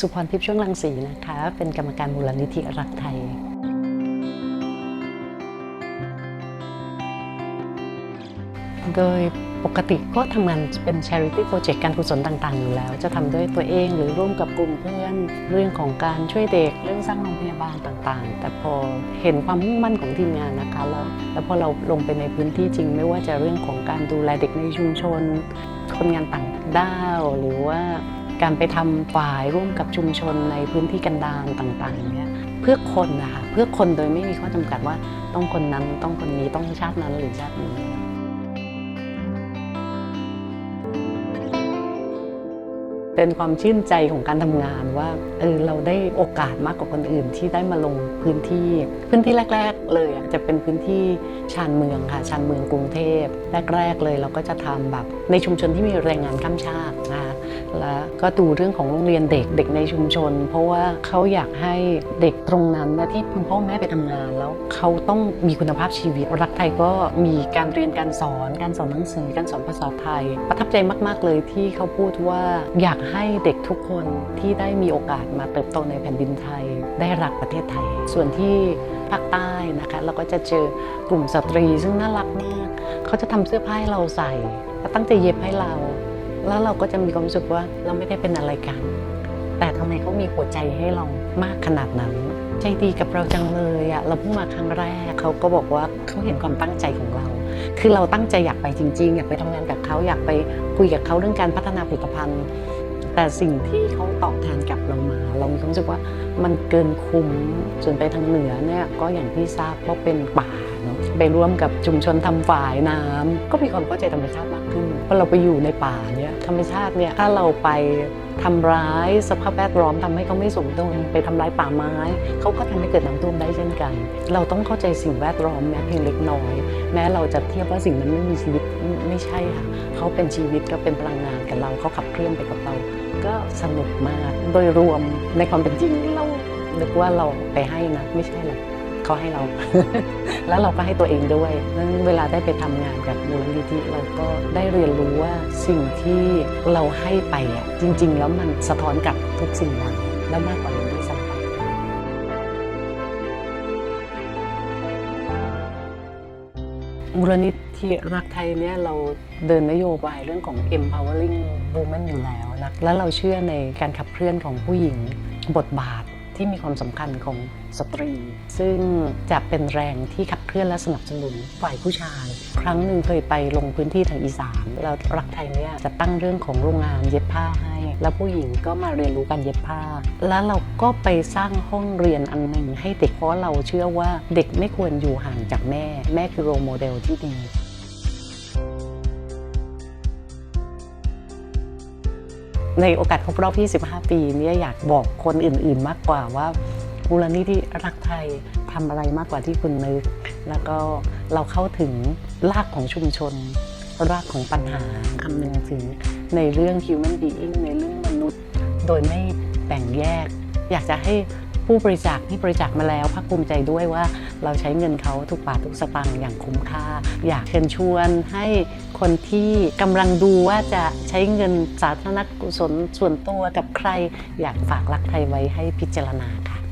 สุพรทิพย์ช่วงรังสีนะคะ เป็นกรรมการมูลนิธิรักไทย โดยปกติก็ทำงานเป็น charity project การกุศลต่างๆ อยู่แล้ว จะทำด้วยตัวเองหรือร่วมกับกลุ่มเพื่อนเรื่องของการช่วยเด็กเรื่องสร้างโรงพยาบาลต่างๆ แต่พอเห็นความมุ่งมั่นของทีมงานนะคะแล้วแล้วพอเราลงไปในพื้นที่จริง ไม่ว่าจะเรื่องของการดูแลเด็กในชุมชน คนงานต่างด้าวหรือว่า การไปทำฝ่ายร่วมกับชุมชนในพื้นที่กันดารต่างๆเนี่ยเพื่อคนนะคะเพื่อคนโดยไม่มีข้อจำกัดว่าต้องคนนั้นต้องคนนี้ต้องชาตินั้นหรือชาตินี้เป็นความชื่นใจของการทำงานว่าเออเราได้โอกาสมากกว่าคนอื่นที่ได้มาลงพื้นที่ พื้นที่แรก ๆ เลยจะเป็นพื้นที่ชานเมืองค่ะชานเมืองกรุงเทพแรก ๆ เลยเราก็จะทำแบบในชุมชนที่มีแรงงานข้ามชาตินะคะ แล้วก็ดูเรื่องของโรงเรียนเด็กเด็กในชุมชน เพราะว่าเขาอยากให้เด็กตรงนั้นนะที่คุณพ่อแม่ไปทำงานแล้วเขาต้องมีคุณภาพชีวิต รักไทยก็มีการเรียนการสอน การสอนหนังสือการสอนภาษาไทย ประทับใจมาก ๆ เลยที่เขาพูดว่าอยากให้เด็กทุกคนที่ได้มีโอกาสมาเติบโตในแผ่นดินไทย ได้รักประเทศไทย ส่วนที่ภาคใต้นะคะเราก็จะเจอกลุ่มสตรีซึ่งน่ารักมากเขาจะทำเสื้อผ้าให้เราใส่แล้วตั้งใจเย็บให้เรา แล้วเราก็จะมีความรู้สึกว่าเราไม่ได้เป็นอะไรกัน แต่ทำไมเขามีหัวใจให้เรามากขนาดนั้น ใจดีกับเราจังเลยอะเราเพิ่งมาครั้งแรกเขาก็บอกว่าเขาเห็นความตั้งใจของเรา คือเราตั้งใจอยากไปจริง ๆ อยากไปทำงานกับเขาอยากไปคุยกับเขาเรื่องการพัฒนาผลิตภัณฑ์ แต่สิ่งที่เขาตอบแทนกลับเรามา เรามีความรู้สึกว่ามันเกินคุ้มส่วนไปทางเหนือเนี่ยก็อย่างที่ทราบเพราะเป็นป่าเนาะไปร่วมกับชุมชนทำฝายน้ำก็มีความเข้าใจธรรมชาติมากขึ้นพอเราไปอยู่ในป่าเนี่ยธรรมชาติเนี่ยถ้าเราไปทำร้ายสภาพแวดล้อมทำให้เขาไม่สมดุลไปทำร้ายป่าไม้เขาก็ทำให้เกิดน้ำท่วมได้เช่นกัน เราต้องเข้าใจสิ่งแวดล้อมแม้เพียงเล็กน้อย แม้เราจะเทียบว่าสิ่งนั้นไม่มีชีวิตไม่ใช่ค่ะเขาเป็นชีวิตก็เป็นพลังงานกับเราเขาขับเคลื่อนไปกับเรา ก็สนุกมากโดยรวมในความเป็นจริงเรานึกว่าเราไปให้นะไม่ใช่หรอกเขาให้เรา แล้วเราก็ให้ตัวเองด้วยนั้นเวลาได้ไปทำงานกับมูลนิธิเราก็ได้เรียนรู้ว่าสิ่งที่เราให้ไปอะจริง ๆ แล้วมันสะท้อนกลับทุกสิ่งอย่างและมากกว่านั้น มูลนิธิรักไทยเนี่ยเราเดินนโยบายเรื่องของ empowering women อยู่แล้วนะแล้วเราเชื่อในการขับเคลื่อนของผู้หญิงบทบาท ที่มีความสำคัญของสตรี ซึ่งจะเป็นแรงที่ขับเคลื่อนและสนับสนุนฝ่ายผู้ชาย ครั้งหนึ่งเคยไปลงพื้นที่ทางอีสานแล้วรักไทยเนี่ยจะตั้งเรื่องของโรงงานเย็บผ้าให้ แล้วผู้หญิงก็มาเรียนรู้การเย็บผ้า แล้วเราก็ไปสร้างห้องเรียนอันหนึ่งให้เด็กเพราะเราเชื่อว่าเด็กไม่ควรอยู่ห่างจากแม่ แม่คือโรโมเดลที่ดี ในโอกาสครบรอบ 25 ปีเนี่ยอยากบอกคนอื่นๆมากกว่าว่ามูลนิธิรักไทยทำอะไรมากกว่าที่คุณนึก แล้วก็เราเข้าถึงรากของชุมชน รากของปัญหาคำนึงถึงในเรื่อง human being ในเรื่องมนุษย์ โดยไม่แบ่งแยก อยากจะให้ ผู้บริจาคที่บริจาคมาแล้วภาคภูมิใจด้วยว่าเราใช้เงินเขาทุกบาททุกสตางค์อย่างคุ้มค่า อยากเชิญชวนให้คนที่กำลังดูว่าจะใช้เงินสาธารณกุศลส่วนตัวกับใคร อยากฝากรักไทยไว้ให้พิจารณาค่ะ